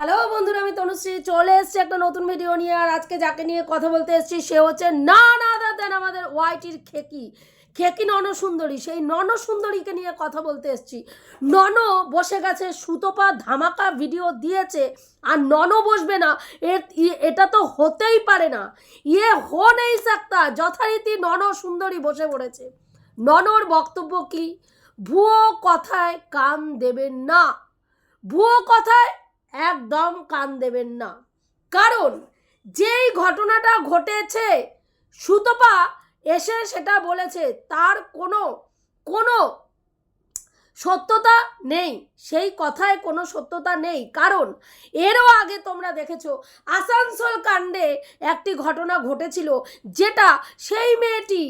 Hello বন্ধুরা, আমি তনুশ্রী। চলে এসেছি একটা নতুন ভিডিও নিয়ে, আর আজকে যাকে নিয়ে কথা বলতে এসেছি, সে হচ্ছে না না দেন আমাদের ওয়াইটির খেকি। খেকি নন সুন্দরী, সেই নন সুন্দরীকে নিয়ে কথা বলতে এসেছি। নন বসে গেছে সুতোপা ধামাকা ভিডিও দিয়েছে, আর নন বসবে না। এটা তো হতেই পারে না। ইয়ে হো নেই সাক্তা, যথারীতি নন সুন্দরী বসে পড়েছে। ননর বক্তব্য কি? ভুয়ো কথায় কান দেবেন না। ভুয়ো কথায় একদম কান দেবেন না। কারণ যেই ঘটনাটা ঘটেছে, সুতপা এসে সেটা বলেছে, তার কোনো কোনো সত্যতা নেই, সেই কথায় কোনো সত্যতা নেই। কারণ এরও আগে তোমরা দেখেছ, আসানসোল কাণ্ডে একটি ঘটনা ঘটেছিল যেটা সেই মেয়েটি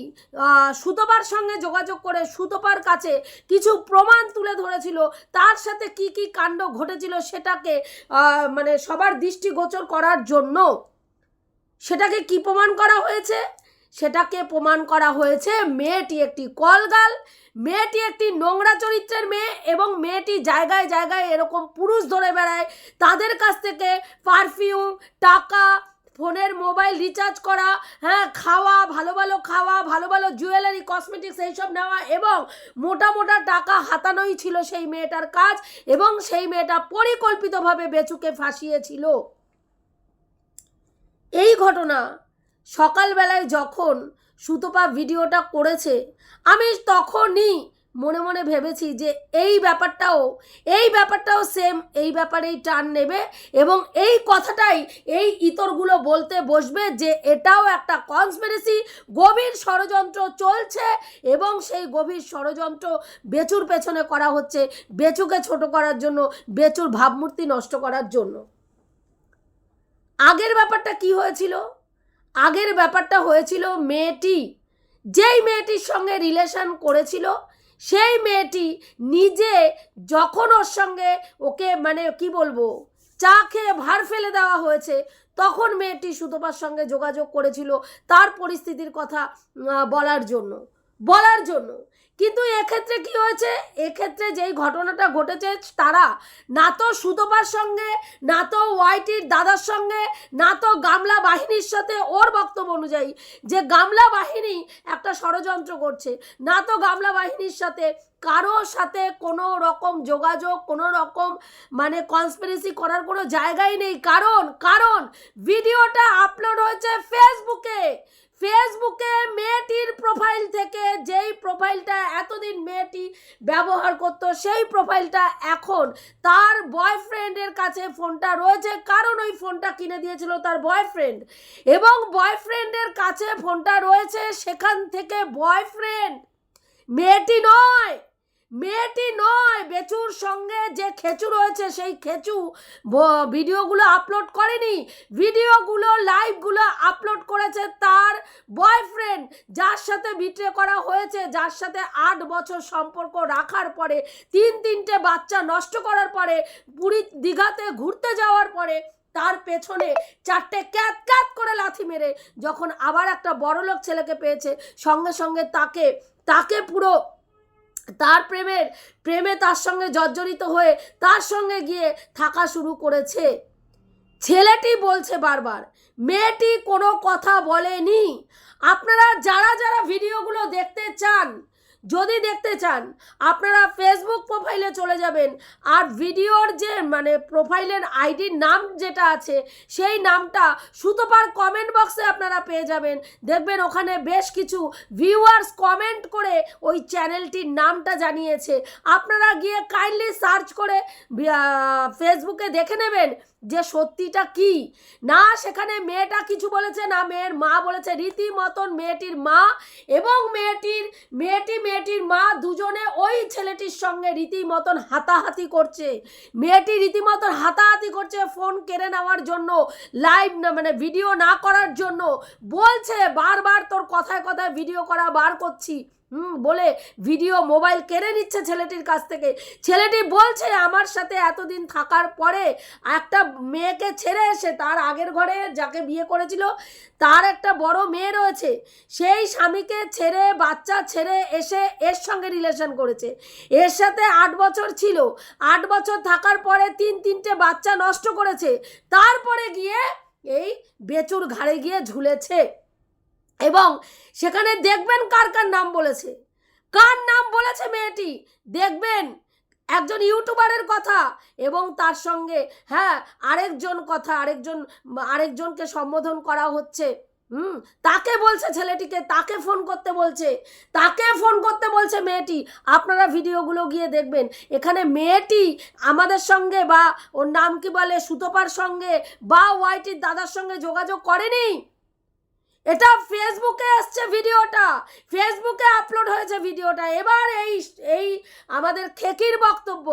সুতপার সঙ্গে যোগাযোগ করে সুতপার কাছে কিছু প্রমাণ তুলে ধরেছিল। তার সাথে কি কি কাণ্ড ঘটেছিল সেটাকে মানে সবার দৃষ্টিগোচর করার জন্য সেটাকে কি প্রমাণ করা হয়েছে? সেটাকে প্রমাণ করা হয়েছে মেয়েটি একটি কলগাল, মেয়েটি একটি নোংরা চরিত্রের মেয়ে এবং মেয়েটি জায়গায় জায়গায় এরকম পুরুষ ধরে বেড়ায়। তাদের কাছ থেকে পারফিউম, টাকা, ফোনের মোবাইল রিচার্জ করা হ্যাঁ খাওয়া, ভালো ভালো খাওয়া, ভালো ভালো জুয়েলারি, কসমেটিক্স এইসব নেওয়া এবং মোটা মোটা টাকা হাতানোই ছিল সেই মেয়েটার কাজ এবং সেই মেয়েটা পরিকল্পিতভাবে বেচুকে ফাঁসিয়েছিল। এই ঘটনা সকালবেলায় যখন সুতপা ভিডিওটা করেছে, আমি তখনই মনে মনে ভেবেছি যে এই ব্যাপারটাও এই ব্যাপারটাও সেম এই ব্যাপারেই টান নেবে এবং এই কথাটাই এই ইতরগুলো বলতে বসবে যে এটাও একটা কনস্পিরেসি গভীর ষড়যন্ত্র চলছে এবং সেই গভীর ষড়যন্ত্র বেচুর পেছনে করা হচ্ছে, বেচুকে ছোট করার জন্য, বেচুর ভাবমূর্তি নষ্ট করার জন্য। আগের ব্যাপারটা কি হয়েছিল? আগের ব্যাপারটা হয়েছিল মেয়েটি, যেই মেয়েটির সঙ্গে রিলেশন করেছিল, সেই মেয়েটি নিজে যখন ওর সঙ্গে ওকে মানে কি বলব, চা খেয়ে ভার ফেলে দেওয়া হয়েছে, তখন মেয়েটি সুতপার সঙ্গে যোগাযোগ করেছিল তার পরিস্থিতির কথা বলার জন্য বলার জন্য। কিন্তু এক্ষেত্রে কি হয়েছে? এক্ষেত্রে যেই ঘটনাটা ঘটেছে, তারা না তো সুতপার সঙ্গে, না তো ওয়াইটির দাদার সঙ্গে, না তো গামলা বাহিনীর সাথে ওর বক্তব্য অনুযায়ী যে গামলা বাহিনী একটা ষড়যন্ত্র করছে, না তো গামলা বাহিনীর সাথে কারও সাথে কোনো রকম যোগাযোগ, কোনো রকম মানে কনস্পিরেসি করার কোনো জায়গাই নেই। কারণ কারণ, ভিডিওটা আপলোড হয়েছে ফেসবুকে ফেসবুকে মেয়েটির প্রোফাইল থেকে যেই প্রোফাইলটা এতদিন মেয়েটি ব্যবহার করত, সেই প্রোফাইলটা এখন তার বয়ফ্রেন্ডের কাছে ফোনটা রয়েছে। কারণ ওই ফোনটা কিনে দিয়েছিল তার বয়ফ্রেন্ড এবং বয়ফ্রেন্ডের কাছে ফোনটা রয়েছে সেখান থেকে বয়ফ্রেন্ড মেয়েটি নয়। মেয়েটি নয়, বেচুর সঙ্গে যে খেচু রয়েছে, সেই খেচু ভিডিওগুলো আপলোড করেনি। ভিডিওগুলো লাইভগুলো আপলোড করেছে তার বয়ফ্রেন্ড যার সাথে বিট্রে করা হয়েছে, যার সাথে আট বছর সম্পর্ক রাখার পরে, তিন তিনটে বাচ্চা নষ্ট করার পরে, পুরী দীঘাতে ঘুরতে যাওয়ার পরে, তার পেছনে চারটে ক্যাত ক্যাত করে লাথি মেরে, যখন আবার একটা বড়লোক ছেলেকে পেয়েছে, সঙ্গে সঙ্গে তাকে তাকে পুরো তার প্রেমের, প্রেমে তার সঙ্গে জর্জরিত হয়ে তার সঙ্গে গিয়ে থাকা শুরু করেছে। ছেলেটি বলছে বারবার, মেয়েটি কোনো কথা বলেনি। আপনারা যারা যারা ভিডিওগুলো দেখতে চান যদি দেখতে চান, আপনারা ফেসবুক প্রোফাইলে চলে যাবেন। আর ভিডিওর যে মানে প্রোফাইলের আইডির নাম যেটা আছে, সেই নামটা সুতোপার কমেন্ট বক্সে আপনারা পেয়ে যাবেন। দেখবেন ওখানে বেশ কিছু ভিউয়ার্স কমেন্ট করে ওই চ্যানেলটির নামটা জানিয়েছে। আপনারা গিয়ে কাইন্ডলি সার্চ করে ফেসবুকে দেখে নেবেন। যে সত্যিটা কি? না, সেখানে মেয়েটা কিছু বলেছে, না, মেয়ের মা বলেছে। রীতিমতন মেয়েটির মা এবং মেয়েটির, মেয়েটি, মেয়েটির মা দুজনে ওই ছেলেটির সঙ্গে রীতিমতন হাতাহাতি করছে। মেয়েটি রীতিমতন হাতাহাতি করছে ফোন কেড়ে নেওয়ার জন্য, লাইভ না মানে ভিডিও না করার জন্য। বলছে, বারবার তোর কথায় কথায় ভিডিও করা বার করছি। বলে ভিডিও মোবাইল কেড়ে নিচ্ছে ছেলেটির কাছ থেকে। ছেলেটি বলছে, আমার সাথে এতদিন থাকার পরে একটা মেয়েকে ছেড়ে এসে তার আগের ঘরে যাকে বিয়ে করেছিল, তার একটা বড় মেয়ে রয়েছে। সেই স্বামীকে ছেড়ে, বাচ্চা ছেড়ে এসে এর সঙ্গে রিলেশন করেছে। এর সাথে আট বছর ছিল। আট বছর থাকার পরে তিন তিনটে বাচ্চা নষ্ট করেছে। তারপরে গিয়ে এই বেচুর ঘাড়ে গিয়ে ঝুলেছে। এবং সেখানে দেখবেন কার কার নাম বলেছে। কার নাম বলেছে মেয়েটি? দেখবেন একজন ইউটিউবারের কথা এবং তার সঙ্গে হ্যাঁ আরেকজন কথা, আরেকজন, আরেকজনকে সম্বোধন করা হচ্ছে। হুম, তাকে বলছে ছেলেটিকে, তাকে ফোন করতে বলছে, তাকে ফোন করতে বলছে মেয়েটি। আপনারা ভিডিওগুলো গিয়ে দেখবেন। এখানে মেয়েটি আমাদের সঙ্গে বা ওর নাম কি বলে, সুতপার সঙ্গে বা ওয়াইটির দাদার সঙ্গে যোগাযোগ করেনি? এটা ফেসবুকে আসছে ভিডিওটা। ফেসবুকে আপলোড হয়েছে ভিডিওটা। এবার এই এই আমাদের খেকির বক্তব্য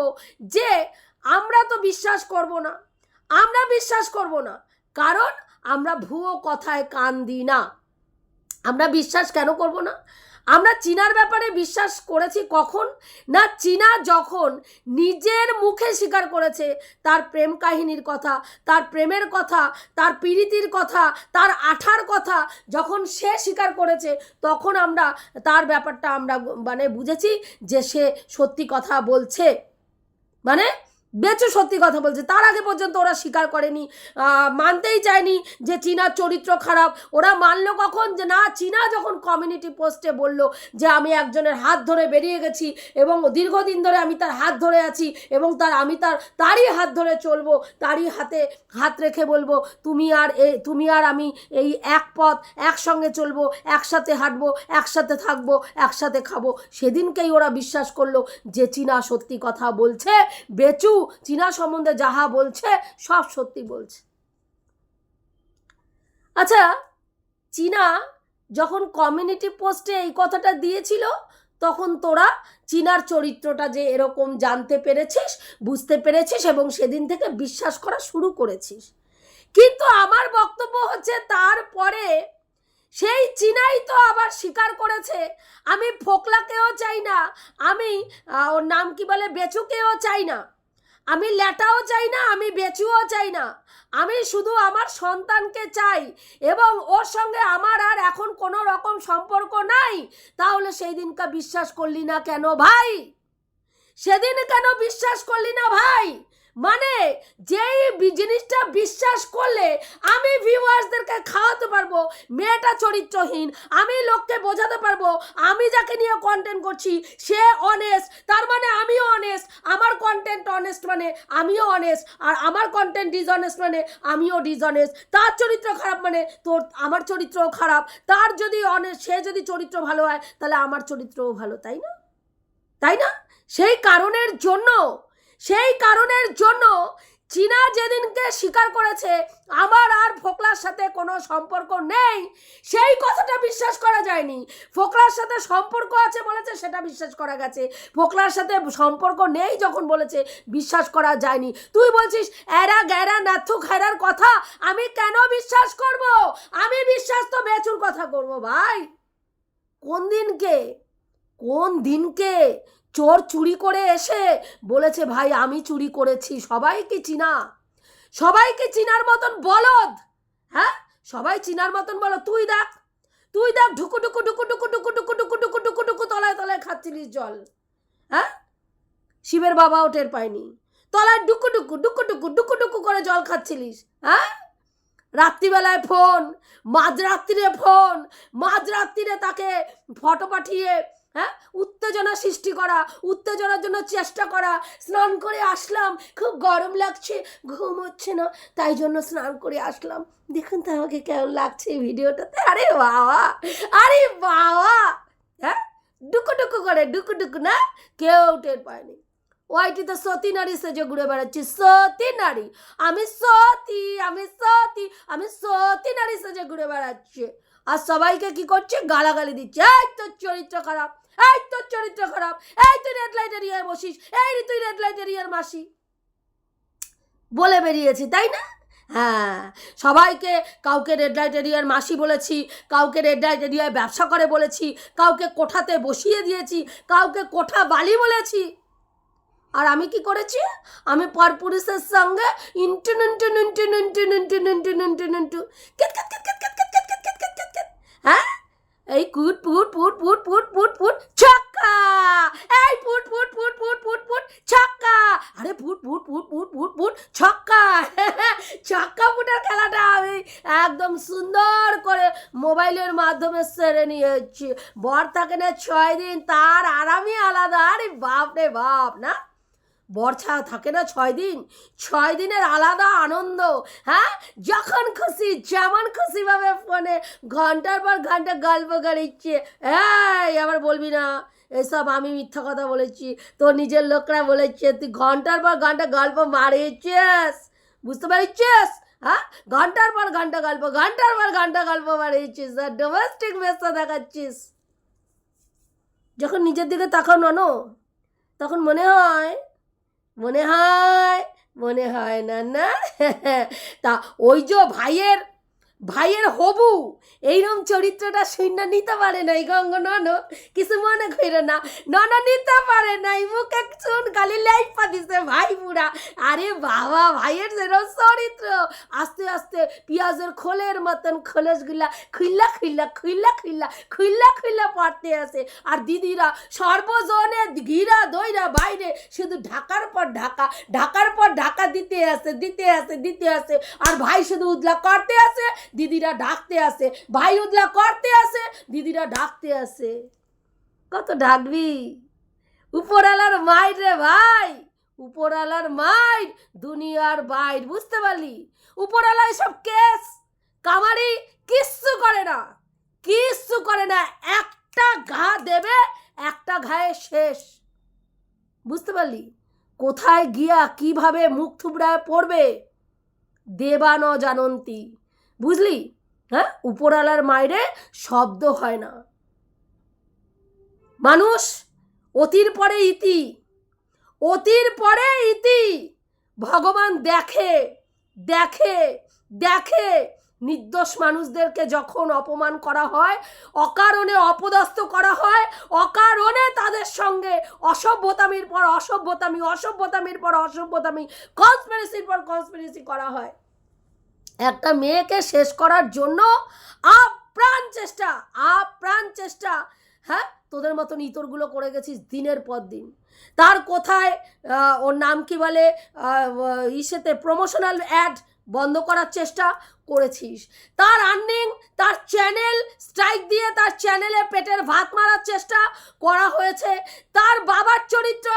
যে আমরা তো বিশ্বাস করব না। আমরা বিশ্বাস করব না। কারণ আমরা ভুয়ো কথায় কান দিই না। আমরা বিশ্বাস কেন করব না? আমরা চীনার ব্যাপারে বিশ্বাস করেছি কখন? না চীনা যখন নিজের মুখে স্বীকার করেছে তার প্রেম কাহিনীর কথা, তার প্রেমের কথা, তার পীড়িতির কথা, তার আঠার কথা যখন সে স্বীকার করেছে তখন আমরা তার ব্যাপারটা আমরা মানে বুঝেছি যে সে সত্যি কথা বলছে। মানে বেচু সত্যি কথা বলছে। তার আগে পর্যন্ত ওরা স্বীকার করেনি মানতেই চায়নি যে চীনার চরিত্র খারাপ। ওরা মানলো কখন? যে না, চীনা যখন কমিউনিটি পোস্টে বলল যে আমি একজনের হাত ধরে বেরিয়ে গেছি এবং দীর্ঘদিন ধরে আমি তার হাত ধরে আছি এবং তার, আমি তার, তারই হাত ধরে চলবো, তারই হাতে হাত রেখে বলব, তুমি আর এ, তুমি আর আমি এই এক পথ একসঙ্গে চলবো, একসাথে হাঁটবো, একসাথে থাকব, একসাথে খাব। সেদিনকেই ওরা বিশ্বাস করল যে চীনা সত্যি কথা বলছে। বেচু চীনা সম্বন্ধে যাহা বলছে, সব সত্যি বলছে। আচ্ছা চীনা যখন কমিউনিটি পোস্টে এই কথাটা দিয়েছিল, তখন তোরা চীনার চরিত্রটা যে এরকম জানতে পেরেছিস, বুঝতে পেরেছিস এবং সেদিন থেকে বিশ্বাস করা শুরু করেছিস। কিন্তু আমার বক্তব্য হচ্ছে তারপরে সেই চীনাই তো আবার স্বীকার করেছে, আমি ফোকলাকেও চাই না, আমি ওর নাম কি বলে, বেচুকেও চাই না। আমি লেটাও চাই না, আমি বেচুও চাই না। আমি শুধু আমার সন্তানকে চাই এবং ওর সঙ্গে আমার আর এখন কোনো রকম সম্পর্ক নাই। তাহলে সেই দিনকা বিশ্বাস করলি না কেন ভাই? সেদিন কেন বিশ্বাস করলি না ভাই? মানে যেই জিনিসটা বিশ্বাস করলে আমি ভিউয়ার্সদেরকে খাওয়াতে পারব, মেয়েটা চরিত্রহীন, আমি লোককে বোঝাতে পারব, আমি যাকে নিয়ে কন্টেন্ট করছি, সে অনেস্ট তার মানে আমিও অনেস্ট আমার কন্টেন্ট অনেস্ট মানে আমিও অনেস্ট আর আমার কন্টেন্ট ডিসঅনেস্ট মানে আমিও ডিসঅনেস্ট তার চরিত্র খারাপ মানে তোর, আমার চরিত্রও খারাপ, তার যদি অনেস্ট সে যদি চরিত্র ভালো হয়, তাহলে আমার চরিত্রও ভালো, তাই না? তাই না? সেই কারণের জন্য সেই কারণের জন্য চীনা যেদিনকে স্বীকার করেছে, আমার আর ফোকলার সাথে কোনো সম্পর্ক নেই। সেই কথাটা বিশ্বাস করা যায়নি। ফোকলার সাথে সম্পর্ক আছে বলেছে, সেটা বিশ্বাস করা গেছে। ফোকলার সাথে সম্পর্ক নেই যখন বলেছে, বিশ্বাস করা যায়নি। তুই বলছিস, এরা গ্যারা নাথু খায়রার কথা? আমি কেন বিশ্বাস করব? আমি বিশ্বাস তো বেচুর কথা করব, ভাই। কোন দিনকে? কোন দিনকে? চোর চুরি করে এসে বলেছে ভাই আমি চুরি করেছি সবাইকে চিনা সবাইকে চিনার মতন বলদ হ্যাঁ সবাই চিনার মতন বলো তুই দেখ তুই দেখ ঢুকু ঢুকু ঢুকু ঢুকু ঢুকু ঢুকু ঢুকু ঢুকু ঢুকু ঢুকু তলায় তলায় খাচ্ছিলিস জল হ্যাঁ শিবের বাবাও টের পায়নি তলায় ডুকু ডুকু ডুকু ডুকু ডুকু ডুকু করে জল খাচ্ছিলিস হ্যাঁ রাত্রিবেলায় ফোন মাঝরাত্রিরে ফোন মাঝরাত্রিরে তাকে ফটো পাঠিয়ে হ্যাঁ? উত্তেজনা সৃষ্টি করা, উত্তেজনার জন্য চেষ্টা করা। স্নান করে আসলাম, খুব গরম লাগছে, ঘুম হচ্ছে না, তাই জন্য স্নান করে আসলাম। দেখুন তো আমাকে কেমন লাগছে এই ভিডিওটাতে। আরে বাবা আরে বাবা! হ্যাঁ? ডুকু ডুকু করে, ডুকু ডুকু, না? কেউ টের পায়নি। ওয়াইটি তো সতী নারী সেজে ঘুরে বেড়াচ্ছি। সতী নারী, আমি সতী আমি সতী আমি সতী নারী সেজে ঘুরে বেড়াচ্ছি। আর সবাইকে কি করছে? গালাগালি দিচ্ছে। এই তোর চরিত্র খারাপ, এই তোর চরিত্র খারাপ, এই তুই রেড লাইট এরিয়ায় বসিস, এই তুই রেড লাইট এরিয়ার মাসি। বলে বেরিয়েছি, তাই না? হ্যাঁ সবাইকে কাউকে রেড লাইট এরিয়ার মাসি বলেছি, কাউকে রেড লাইট এরিয়ায় ব্যবসা করে বলেছি, কাউকে কোঠাতে বসিয়ে দিয়েছি, কাউকে কোঠা বালি বলেছি। আর আমি কি করেছি? আমি পরপুরুষের সঙ্গে ইন্টুন ইন্টুন ইন্টুন ইন্টুন ইন্টুন ইন্টুন ইন্টুন ইন্টু কেট কেট কেট কেত কেট কেট হ্যাঁ এই কুট পুট পুট পুট পুট পুট পুট ছক্কা এই পুট পুট পুট পুট পুট পুট ছক্কা আরে পুট পুট পুট পুট পুট পুট ছক্কা ছক্কা পুটের খেলাটা আমি একদম সুন্দর করে মোবাইলের মাধ্যমে সেরে নিয়েছি বর থাকে না ছয় দিন তার আরামই আলাদা আরে বাপ রে বাপ না বর্ষা থাকে না ছয় দিন? ছয় দিনের আলাদা আনন্দ হ্যাঁ? যখন খুশি, যেমন খুশি খুশিভাবে ফোনে ঘণ্টার পর ঘণ্টা গল্প করিচ্ছে। এই, আবার বলবি না, এসব আমি মিথ্যা কথা বলেছি। তোর নিজের লোকরা বলেছে, তুই ঘণ্টার পর ঘণ্টা গল্প মারিয়েছিস বুঝতে পারছিস হ্যাঁ? ঘণ্টার পর ঘণ্টা গল্প, ঘণ্টার পর ঘণ্টা গল্প মারিয়েছিস আর ডোমেস্টিক ব্যবসা দেখাচ্ছিস। যখন নিজের দিকে তাকাও নানো, তখন মনে হয় মনে হয় মনে হয় না না। তা ওই যে ভাইয়ের ভাইয়ের হবু। এইরকম চরিত্রটা শূন্য নিতে পারে নাই গঙ্গ নন কিছু মনে করে না। নন নিতে পারে নাই, মুখে চুন খালি লাইফা দিছে ভাই পুরা আরে বাবা, ভাইয়ের যেরকম চরিত্র। আস্তে আস্তে পেঁয়াজের খোলের মতন খোলসগুলা খুইল্লা খুইল্লা খুইল্লা খুইল্লা খুইল্লা খুইল্লা পড়তে আসে আর দিদিরা সর্বজনে ঘিরা দইরা বাইরে শুধু ঢাকার পর ঢাকা, ঢাকার পর ঢাকা দিতে আসে দিতে আসে দিতে আসে আর ভাই শুধু উদলা করতে আসে দিদিরা ডাকতে আসে, ভাই উদলা করতে আসে, দিদিরা ডাকতে আসে। কত ডাকবি? উপরালার মাইর রে ভাই উপরালার মাইর, দুনিয়ার বাইর, বুঝতে পারলি? উপরালা সব কেস, কামারি কিচ্ছু করে না, কিচ্ছু করে না, একটা ঘা দেবে, একটা ঘায়ে শেষ। বুঝতে পারলি? কোথায় গিয়া কীভাবে মুখ থুবড়ায় পড়বে? দেবান জানন্তী। বুঝলি? হ্যাঁ? উপরালার মাইরে শব্দ হয় না। মানুষ, অতির পরে ইতি। অতির পরে ইতি। ভগবান দেখে দেখে দেখে। নির্দোষ মানুষদেরকে যখন অপমান করা হয়, অকারণে অপদস্থ করা হয়, অকারণে তাদের সঙ্গে অসভ্যতামির পর অসভ্যতামি, অসভ্যতামির পর অসভ্যতামি কনস্পিরেসির পর কনস্পিরেসি করা হয়। একটা মেয়েকে শেষ করার জন্য আপ্রাণ চেষ্টা আপ্রাণ চেষ্টা। হ্যাঁ তোদের মতন ইতরগুলো করে গেছিস দিনের পর দিন। তার কোথায় ওর নাম কি বলে? ইসেতে প্রমোশনাল অ্যাড বন্ধ করার চেষ্টা। করেছিস। তার আর্নিং, তার চ্যানেল, স্ট্রাইক দিয়ে তার চ্যানেলে পেটের ভাত মারার চেষ্টা করা হয়েছে। তার বাবার চরিত্র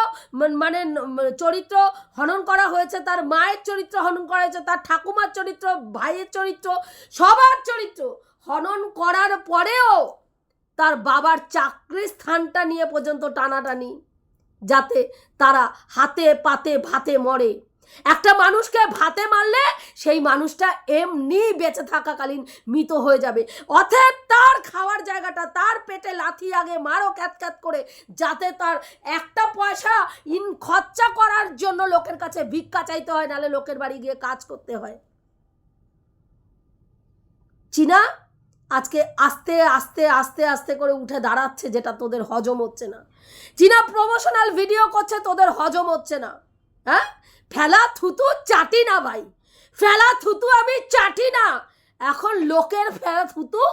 মানে চরিত্র হনন করা হয়েছে। তার মায়ের চরিত্র হনন করা হয়েছে। তার ঠাকুমার চরিত্র, ভাইয়ের চরিত্র, সবার চরিত্র হনন করার পরেও তার বাবার চাকরির স্থানটা নিয়ে পর্যন্ত টানাটানি, যাতে তারা হাতে পাতে ভাতে মরে। একটা মানুষকে ভাতে মারলে সেই মানুষটা এমনি বেঁচে থাকাকালীন মৃত হয়ে যাবে। অতএব তার খাওয়ার জায়গাটা, তার পেটে লাথি আগে মারো ক্যাত ক্যাত করে, যাতে তার একটা পয়সা ইন খরচা করার জন্য লোকের কাছে ভিক্ষা চাইতে হয়, নালে লোকের বাড়ি গিয়ে কাজ করতে হয়। চীনা আজকে আস্তে আস্তে আস্তে আস্তে করে উঠে দাঁড়াচ্ছে, যেটা তোদের হজম হচ্ছে না। চীনা প্রমোশনাল ভিডিও করছে, তোদের হজম হচ্ছে না। হ্যাঁ? ফেলা থুতু চাটি না ভাই। ফেলা থুতু আমি চাটি না। এখন লোকের ফেলা থুতু,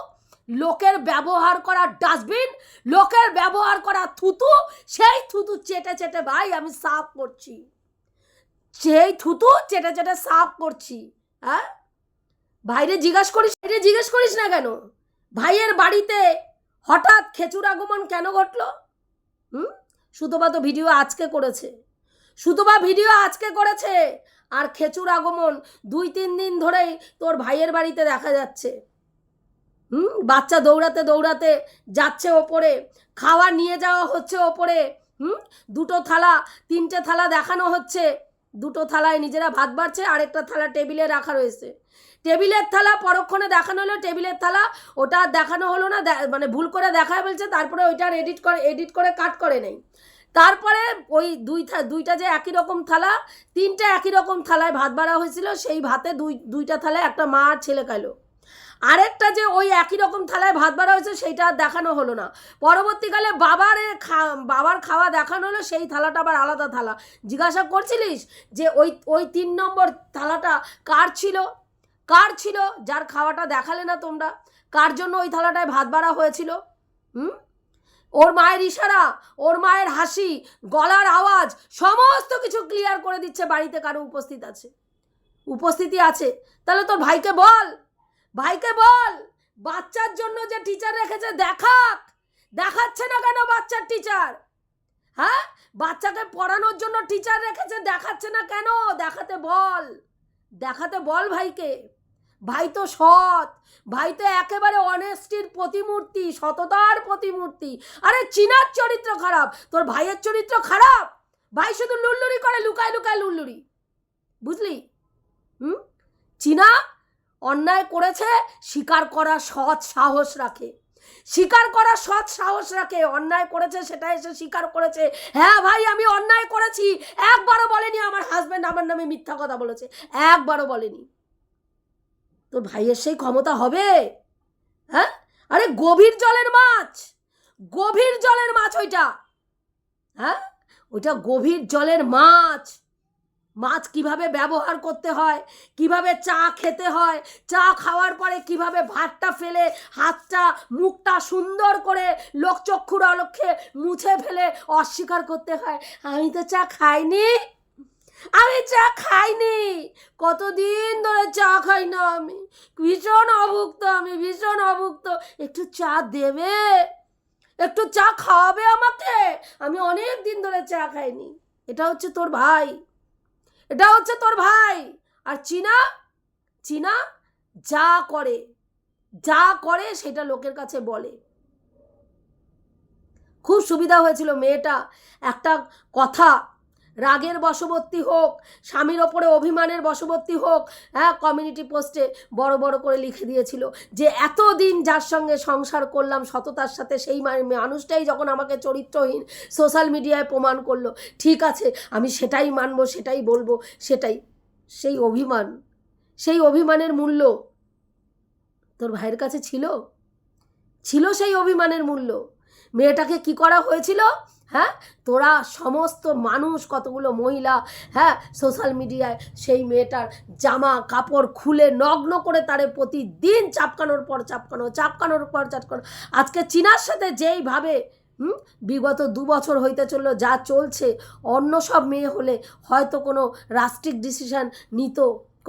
লোকের ব্যবহার করা ডাস্টবিন, লোকের ব্যবহার করা থুতু, সেই থুতু চেটে চেটে ভাই আমি সাফ করছি। সেই থুতু চেটে চেটে সাফ করছি হ্যাঁ? ভাইরে জিজ্ঞাস করিস, ভাইরে জিজ্ঞেস করিস না কেন? ভাইয়ের বাড়িতে হঠাৎ খেচুর আগমন কেন ঘটলো? হুম? সুতোবা ভিডিও আজকে করেছে। সুতোবা ভিডিও আজকে করেছে। আর খেচুর আগমন দুই তিন দিন ধরেই তোর ভাইয়ের বাড়িতে দেখা যাচ্ছে। হুম? বাচ্চা দৌড়াতে দৌড়াতে যাচ্ছে ওপরে, খাওয়া নিয়ে যাওয়া হচ্ছে ওপরে, হুম? দুটো থালা, তিনটে থালা দেখানো হচ্ছে। দুটো থালায় নিজেরা ভাত বাড়ছে, আরেকটা থালা টেবিলে রাখা রয়েছে। টেবিলের থালা পরক্ষণে দেখানো হলো, টেবিলের থালা ওটা দেখানো হলো না মানে ভুল করে দেখায় বলছে, তারপরে ওইটার এডিট করে এডিট করে কাট করে নেই। তারপরে ওই দুই দুইটা যে একই রকম থালা, তিনটা একই রকম থালায় ভাত বাড়া হয়েছিল, সেই ভাতে দুই, দুইটা থালায় একটা মা আর ছেলে খাইলো আরেকটা যে ওই একই রকম থালায় ভাত বাড়া হয়েছে, সেইটা দেখানো হলো না। পরবর্তীকালে বাবার বাবার খাওয়া দেখানো হলো, সেই থালাটা আবার আলাদা থালা। জিজ্ঞাসা করছিলিস যে ওই ওই তিন নম্বর থালাটা কার ছিল? কার ছিল? যার খাওয়াটা দেখালে না তোমরা? কার জন্য ওই থালাটায় ভাত বাড়া হয়েছিল? হুম? ওর মায়ের ইশারা, ওর মায়ের হাসি, গলার আওয়াজ, সমস্ত কিছু ক্লিয়ার করে দিচ্ছে বাড়িতে কারও উপস্থিত আছে। উপস্থিতি আছে। তাহলে তোর ভাইকে বল। ভাইকে বল। বাচ্চার জন্য যে টিচার রেখেছে, দেখাক। দেখাচ্ছে না কেন বাচ্চার টিচার হ্যাঁ? বাচ্চাকে পড়ানোর জন্য টিচার রেখেছে, দেখাচ্ছে না কেন? দেখাতে বল। দেখাতে বল ভাইকে। ভাই তো সৎ, ভাই তো একেবারে অনেস্টির প্রতিমূর্তি, সততার প্রতিমূর্তি। আরে, চিনার চরিত্র খারাপ, তোর ভাইয়ের চরিত্র খারাপ? ভাই শুধু লুল্লুরি করে, লুকায় লুকায় লুল্লুরি। বুঝলি? হুম? চীনা অন্যায় করেছে, স্বীকার করা সৎ সাহস রাখে। স্বীকার করা সৎ সাহস রাখে, অন্যায় করেছে, সেটা এসে স্বীকার করেছে। হ্যাঁ ভাই, আমি অন্যায় করেছি। একবারও বলেনি, আমার হাজব্যান্ড আমার নামে মিথ্যা কথা বলেছে। একবারও বলেনি। তোর ভাইয়ের সেই ক্ষমতা হবে? হ্যাঁ? আরে গভীর জলের মাছ! গভীর জলের মাছ ওইটা! হ্যাঁ? ওইটা গভীর জলের মাছ! মাছ কীভাবে ব্যবহার করতে হয়? কীভাবে চা খেতে হয়? চা খাওয়ার পরে কীভাবে ভাতটা ফেলে, হাতটা, মুখটা সুন্দর করে লোকচক্ষুর অলক্ষে মুছে ফেলে অস্বীকার করতে হয়? আমি তো চা খাইনি! আমি চা খাইনি। কতদিন ধরে চা খাই না আমি। ভীষণ অভুক্ত আমি, ভীষণ অভুক্ত। একটু চা দেবে? একটু চা খাওয়াবে আমাকে? আমি অনেক দিন ধরে চা খাইনি। এটা হচ্ছে তোর ভাই। এটা হচ্ছে তোর ভাই। আর চীনা? চীনা যা করে যা করে সেটা লোকের কাছে বলে। খুব সুবিধা হয়েছিল মেয়েটা। একটা কথা রাগের বশবর্তী হোক, স্বামীর ওপরে অভিমানের বশবর্তী হোক হ্যাঁ কমিউনিটি পোস্টে বড় বড় করে লিখে দিয়েছিল যে এতদিন যার সঙ্গে সংসার করলাম, সততার সাথে সেই মানুষটাই যখন আমাকে চরিত্রহীন সোশ্যাল মিডিয়ায় প্রমাণ করল, ঠিক আছে, আমি সেটাই মানবো, সেটাই বলব, সেটাই। সেই অভিমান, সেই অভিমানের মূল্য তোর ভাইয়ের কাছে ছিল? ছিল সেই অভিমানের মূল্য? মেয়েটাকে কি করা হয়েছিল? হ্যাঁ? তোরা সমস্ত মানুষ, কতগুলো মহিলা হ্যাঁ সোশ্যাল মিডিয়ায় সেই মেয়েটার জামা, কাপড় খুলে নগ্ন করে তারে প্রতিদিন চাপকানোর পর চাপকানো, চাপকানোর পর চাপকানো। আজকে চীনার সাথে যেইভাবে, হুম, বিগত দু বছর হইতে চলল, যা চলছে, অন্য সব মেয়ে হলে হয়তো কোনো রাষ্ট্রিক ডিসিশন নিত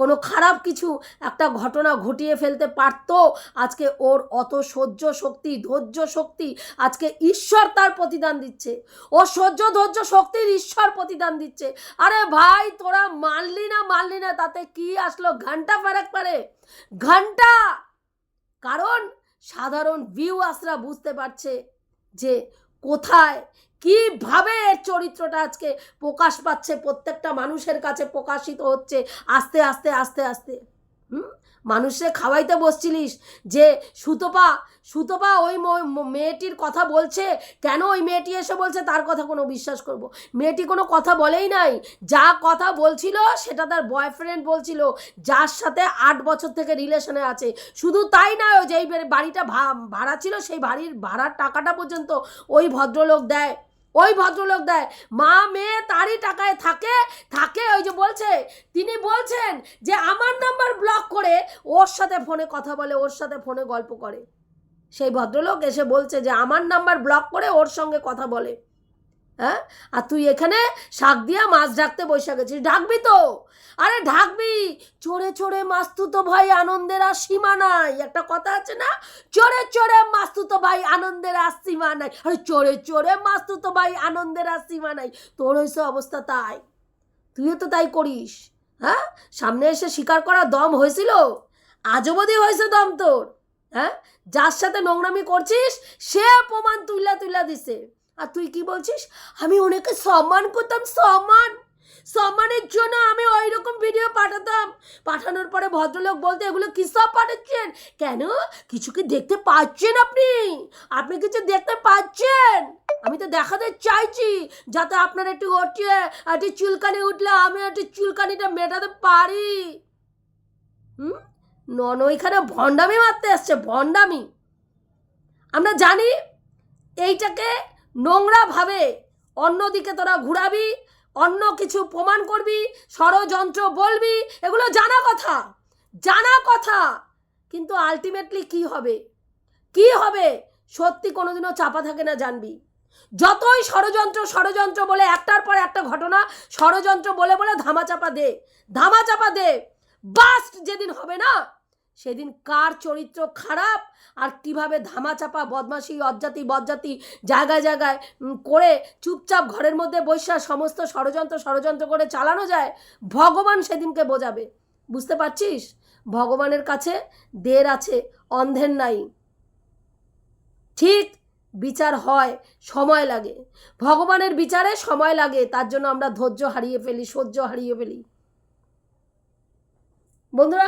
কোনো খারাপ কিছু একটা ঘটনা ঘটিয়ে ফেলতে পারতো? আজকে ওর অত সহ্য শক্তি, ধৈর্য শক্তি আজকে ঈশ্বর তার প্রতিদান দিচ্ছে। ও সহ্য, ধৈর্য শক্তির ঈশ্বর প্রতিদান দিচ্ছে। আরে ভাই, তোরা মানলি না মানলি না, তাতে কি আসলো? ঘণ্টা ফারাক পারে ঘণ্টা! কারণ সাধারণ ভিউয়ার্সরা বুঝতে পারছে যে কোথায় কীভাবে এর চরিত্রটা আজকে প্রকাশ পাচ্ছে? প্রত্যেকটা মানুষের কাছে প্রকাশিত হচ্ছে আস্তে আস্তে আস্তে আস্তে। হুম? মানুষে খাওয়াইতে বসছিলিস যে সুতপা সুতপা ওই মেয়েটির কথা বলছে? কেন ওই মেয়েটি এসে বলছে? তার কথা কোনো বিশ্বাস করব। মেয়েটি কোনো কথা বলেই নাই। যা কথা বলছিল সেটা তার বয়ফ্রেন্ড বলছিল, যার সাথে আট বছর থেকে রিলেশনে আছে। শুধু তাই নয় যেই বাড়িটা ভাড়া ছিল, সেই বাড়ির ভাড়ার টাকাটা পর্যন্ত ওই ভদ্রলোক দেয়। ওই ভদ্রলোক দেয়, মা মেয়ে তারই টাকায় থাকে থাকে ওই যে বলছে, তিনি বলছেন যে আমার নাম্বার ব্লক করে ওর সাথে ফোনে কথা বলে, ওর সাথে ফোনে গল্প করে। সেই ভদ্রলোক এসে বলছে যে আমার নাম্বার ব্লক করে ওর সঙ্গে কথা বলে। হ্যাঁ? আর তুই এখানে শাক দিয়া মাছ ঢাকতে বসে গেছিস। ঢাকবি তো? আরে ঢাকবি! চোরে চোরে মাস্তুতো ভাই আনন্দের আর সীমা নাই। একটা কথা আছে না? চোরে চোরে মাস্তুতো ভাই আনন্দের আর সীমা নাই। আরে চোরে চোরে মাস্তুতো ভাই আনন্দের আর সীমা নাই। তোর হয়েছে অবস্থা তাই। তুইও তো তাই করিস। হ্যাঁ? সামনে এসে স্বীকার করা দম হয়েছিল? আজ অবধি হয়েছে দম তোর? হ্যাঁ? যার সাথে নোংরামি করছিস, সে প্রমাণ তুইলা তুইলা দিছে। আর তুই কি বলছিস? আমি ওনাকে সম্মান করতাম, সম্মান। সম্মানের জন্য আমি ওই রকম ভিডিও পাঠাতাম। পাঠানোর পরে ভদ্রলোক বলতে, এগুলো কী সব পাঠাচ্ছেন? কেন? কিছু কি দেখতে পাচ্ছেন আপনি? আপনি কিছু দেখতে পাচ্ছেন? আমি তো দেখাতে চাইছি, যাতে আপনার একটু ওঠে একটু চুলকানি উঠলে আমি একটু চুলকানিটা মেটাতে পারি। হুম? নন ওইখানে ভণ্ডামি মারতে আসছে ভণ্ডামি। আমরা জানি, এইটাকে নোংরাভাবে অন্যদিকে তোরা ঘুরাবি, অন্য কিছু প্রমাণ করবি, ষড়যন্ত্র বলবি, এগুলো জানা কথা। জানা কথা। কিন্তু আলটিমেটলি কি হবে? কি হবে? সত্যি কোনোদিনও চাপা থাকে না জানবি। যতই ষড়যন্ত্র ষড়যন্ত্র বলে একটার পর একটা ঘটনা, ষড়যন্ত্র বলে বলে ধামাচাপা দে। ধামাচাপা দে। বাস্ট যেদিন হবে না সেদিন কার চরিত্র খারাপ? আর কীভাবে ধামাচাপা বদমাশি, অজ্জাতি বজ্জাতি জায়গায় জায়গায় করে চুপচাপ ঘরের মধ্যে বৈশা সমস্ত ষড়যন্ত্র ষড়যন্ত্র করে চালানো যায়? ভগবান সেদিনকে বোঝাবে। বুঝতে পারছিস? ভগবানের কাছে দের আছে, অন্ধের নাই। ঠিক বিচার হয়, সময় লাগে। ভগবানের বিচারে সময় লাগে, তার জন্য আমরা ধৈর্য হারিয়ে ফেলি, সহ্য হারিয়ে ফেলি। বন্ধুরা